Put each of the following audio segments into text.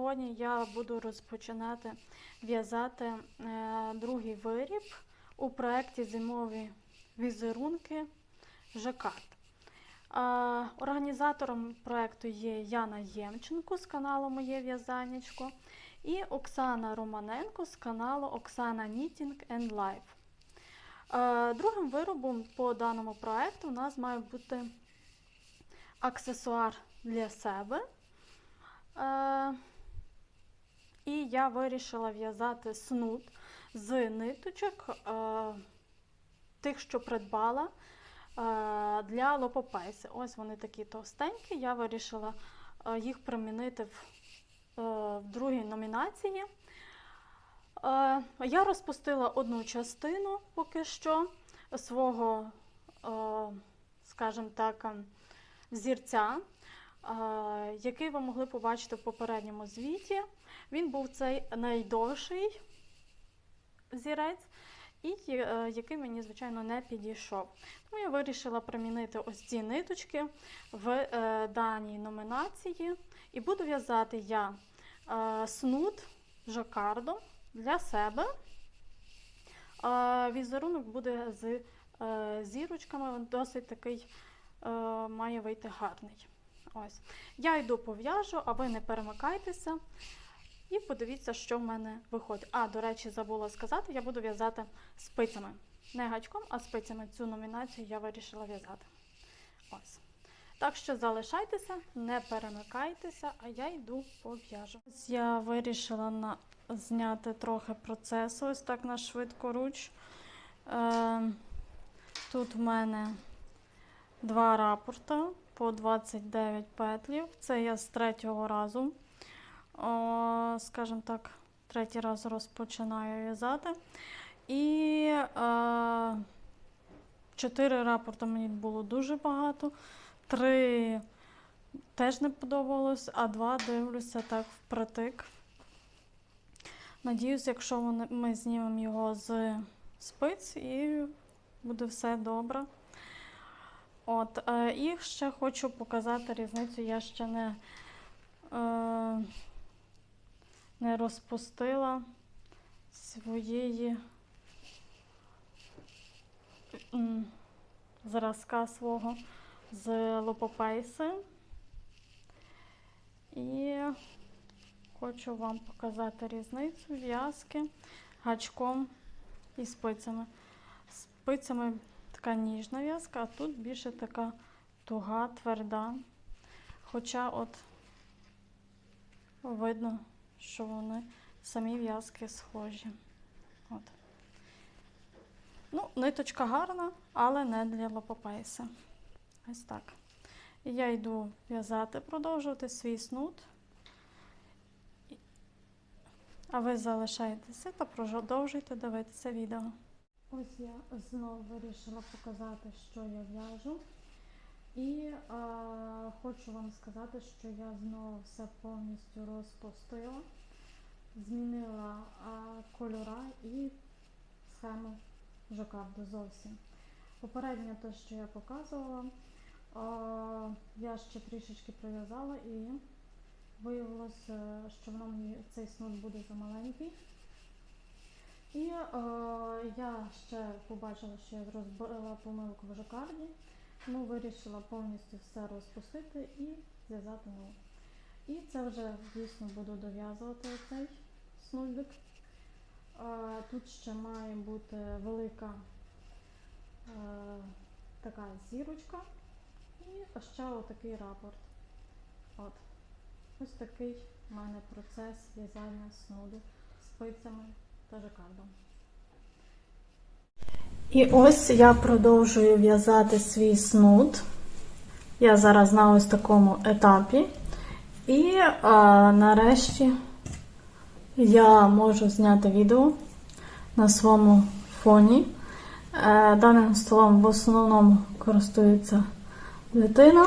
сьогодні я буду розпочинати в'язати е, другий виріб у проєкті Зимові візерунки Жакард. Е, Організатором проєкту є Яна Ємченко з каналу Моє В'язаннячко і Оксана Романенко з каналу Оксана Knitting and Life. Е, Другим виробом по даному проєкту у нас має бути аксесуар для себе. І я вирішила в'язати снуд з ниточок е, тих, що придбала е, для лопопейси. Ось вони такі товстенькі. Я вирішила е, їх примінити в, е, в другій номінації. Е, Я розпустила одну частину поки що свого, е, скажімо так, ем, зірця, який ви могли побачити в попередньому звіті. Він був цей найдовший зірець, і е, який мені, звичайно, не підійшов. Тому я вирішила примінити ось ці ниточки в е, даній номінації. І буду в'язати я е, снуд жакардом для себе. Візерунок буде з зірочками, досить такий має вийти гарний. Ось. Я йду пов'яжу, а ви не перемикайтеся. І подивіться, що в мене виходить. А, до речі, забула сказати, я буду в'язати спицями. Не гачком, а спицями. Цю номінацію я вирішила в'язати. Ось. Так що залишайтеся, не перемикайтеся, а я йду пов'яжу. Ось я вирішила на... зняти трохи процесу, ось так на швидкоруч. Е... Тут в мене два рапорти по 29 петлів. Це я з третього разу, скажімо так, третій раз розпочинаю в'язати. І е, чотири рапорти мені було дуже багато. Три теж не подобалось, а два дивлюся так впритик. Надіюсь, якщо ми знімемо його з спиць і буде все добре. От, е, і ще хочу показати різницю. Я ще не, е, не розпустила своєї зразка свого з лопопейси. І хочу вам показати різницю в'язки гачком і спицями. Спицями така ніжна в'язка, а тут більше така туга, тверда. Хоча от видно, що вони самі в'язки схожі. От. Ну, ниточка гарна, але не для лопопейса. Ось так. Я йду в'язати, продовжувати свій снуд. А ви залишайтеся та продовжуйте дивитися відео. Ось я знову вирішила показати, що я в'яжу. І а, хочу вам сказати, що я знову все повністю розпустила, змінила а, кольора і схему жакарду зовсім. Попередньо те, що я показувала, а, я ще трішечки прив'язала і виявилося, що воно мені цей снуд буде замаленький. І е, я ще побачила, що я розбила помилку в жакарді, тому вирішила повністю все розпустити і зв'язати нову. І це вже дійсно буду дов'язувати оцей снудик. Е, тут ще має бути велика е, така зірочка і ще отакий рапорт. От. Ось такий в мене процес в'язання снуду спицями І ось я продовжую в'язати свій снуд. Я зараз на ось такому етапі. І а, нарешті я можу зняти відео на своєму фоні. Е, даним столом в основному користується дитина.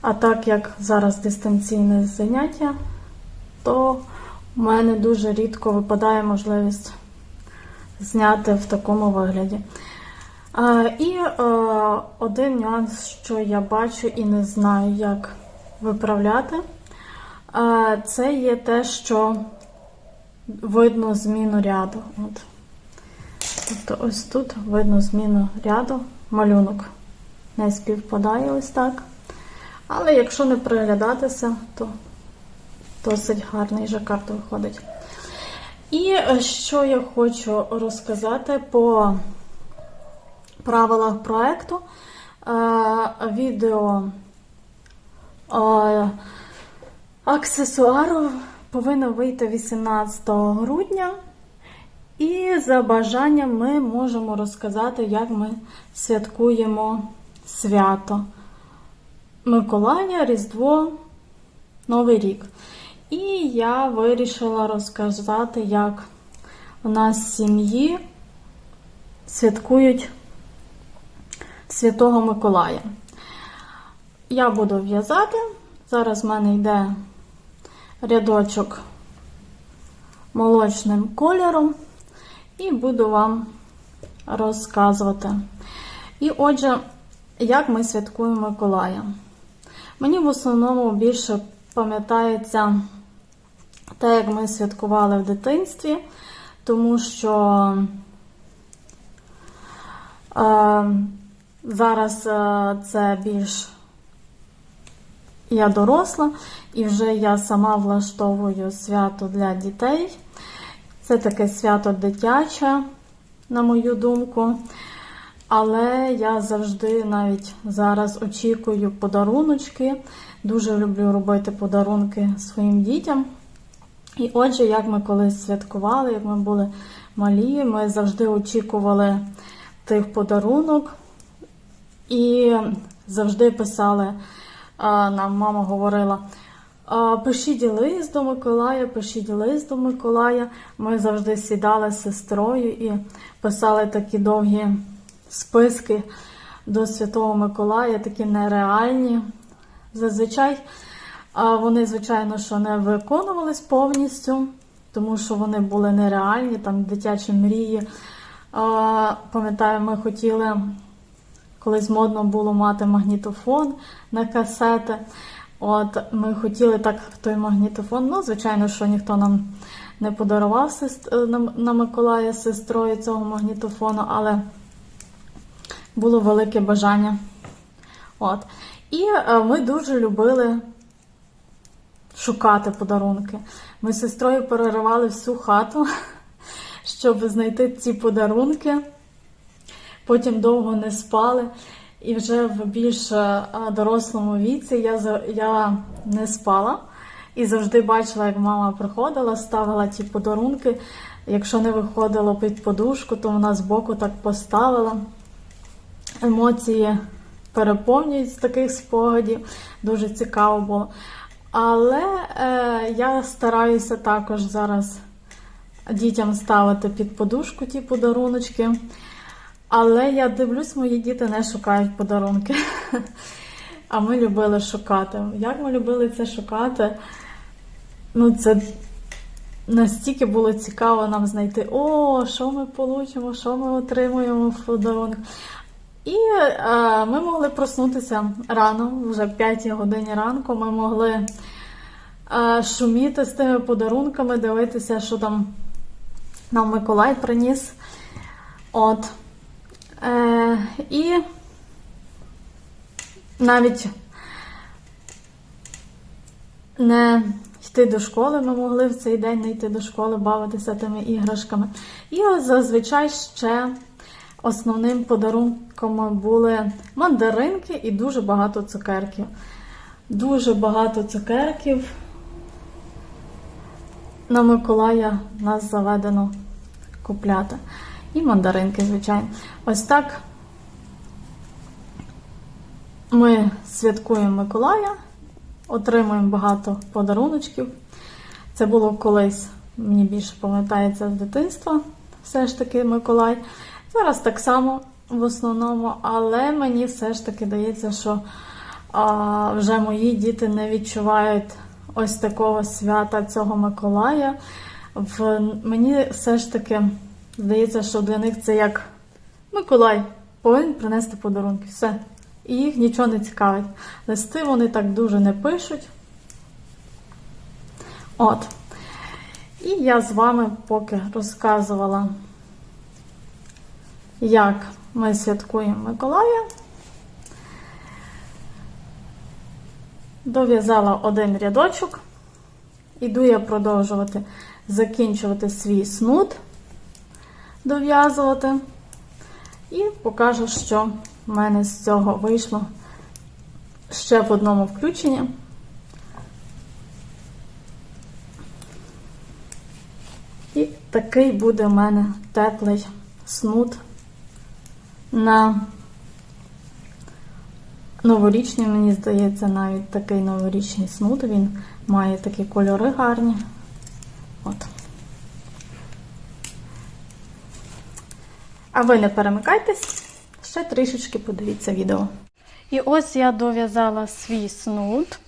А так як зараз дистанційне заняття, то в мене дуже рідко випадає можливість зняти в такому вигляді. І е, один нюанс, що я бачу і не знаю, як виправляти. е, це є те, що видно зміну ряду. От. Тобто ось тут видно зміну ряду, малюнок не співпадає ось так. Але якщо не приглядатися, то досить гарний жакард виходить. І е, що я хочу розказати по правилах проекту. Е, Відео е, аксесуару повинно вийти 18 грудня. І за бажанням ми можемо розказати, як ми святкуємо свято Миколая, Різдво, Новий рік. І я вирішила розказати, як у нас в сім'ї святкують Святого Миколая. Я буду в'язати. Зараз в мене йде рядочок молочним кольором, і буду вам розказувати. І отже, як ми святкуємо Миколая. Мені в основному більше пам'ятається те, як ми святкували в дитинстві, тому що е, зараз е, це більш я доросла, і вже я сама влаштовую свято для дітей. Це таке свято дитяче, на мою думку. Але я завжди навіть зараз очікую подаруночки. Дуже люблю робити подарунки своїм дітям. І отже, як ми колись святкували, як ми були малі, ми завжди очікували тих подарунок і завжди писали, нам мама говорила. Пишіть лист до Миколая, пишіть лист до Миколая. Ми завжди сідали з сестрою і писали такі довгі списки до Святого Миколая, такі нереальні. Зазвичай вони, звичайно, що не виконувались повністю, тому що вони були нереальні, там дитячі мрії. Пам'ятаю, ми хотіли, колись модно було мати магнітофон на касети. От Ми хотіли так той магнітофон. Ну, звичайно, що ніхто нам не подарував на, на Миколая з сестрою цього магнітофону, але було велике бажання. От. І е, ми дуже любили шукати подарунки. Ми з сестрою переривали всю хату, щоб знайти ці подарунки. Потім довго не спали. І вже в більш е, дорослому віці я, я не спала. І завжди бачила, як мама приходила, ставила ті подарунки. Якщо не виходило під подушку, то вона збоку так поставила. Емоції переповнюють з таких спогадів. Дуже цікаво було. Але е, я стараюся також зараз дітям ставити під подушку ті подаруночки. Але я дивлюсь, мої діти не шукають подарунки. А ми любили шукати. Як ми любили це шукати? Ну, це настільки було цікаво нам знайти, о, що ми получимо, що ми отримуємо в подарунок. І е, ми могли проснутися рано, вже в 5 годині ранку. Ми могли е, шуміти з тими подарунками, дивитися, що там нам Миколай приніс. От. Е, і навіть не йти до школи, ми могли в цей день не йти до школи, бавитися тими іграшками. І зазвичай ще основним подарунком були мандаринки і дуже багато цукерків. Дуже багато цукерків. На Миколая нас заведено купляти. І мандаринки, звичайно. Ось так ми святкуємо Миколая, отримуємо багато подаруночків. Це було колись, мені більше пам'ятається з дитинства, все ж таки Миколай. Зараз так само в основному, але мені все ж таки здається, що а, вже мої діти не відчувають ось такого свята цього Миколая. В, мені все ж таки здається, що для них це як Миколай повинен принести подарунки. Все. І їх нічого не цікавить. Листи вони так дуже не пишуть. От. І я з вами поки розказувала, як ми святкуємо Миколая. Дов'язала один рядочок. Іду я продовжувати закінчувати свій снуд, дов'язувати. І покажу, що в мене з цього вийшло ще в одному включенні. І такий буде в мене теплий снуд на новорічний, мені здається, навіть такий новорічний снуд. Він має такі кольори гарні. От. А ви не перемикайтесь, ще трішечки подивіться відео. І ось я дов'язала свій снуд.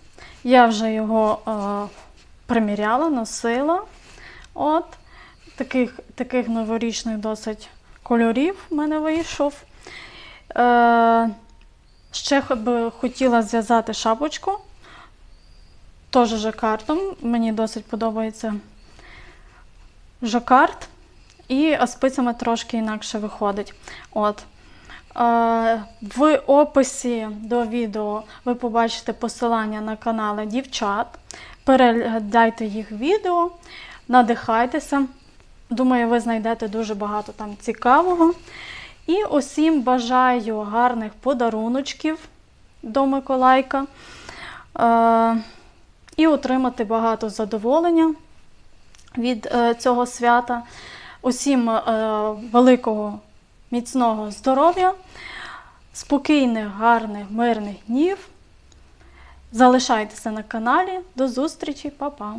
Я вже його е, приміряла, носила. От. Таких, таких новорічних досить кольорів в мене вийшов. Е, ще би хотіла зв'язати шапочку. Теж жакартом. Мені досить подобається жакард. І спицями трошки інакше виходить. От. Е, В описі до відео ви побачите посилання на канали дівчат. Переглядайте їх відео, надихайтеся. Думаю, ви знайдете дуже багато там цікавого. І усім бажаю гарних подаруночків до Миколайка. Е, І отримати багато задоволення від е, цього свята. Усім е, великого, міцного здоров'я, спокійних, гарних, мирних днів. Залишайтеся на каналі. До зустрічі, Па-па!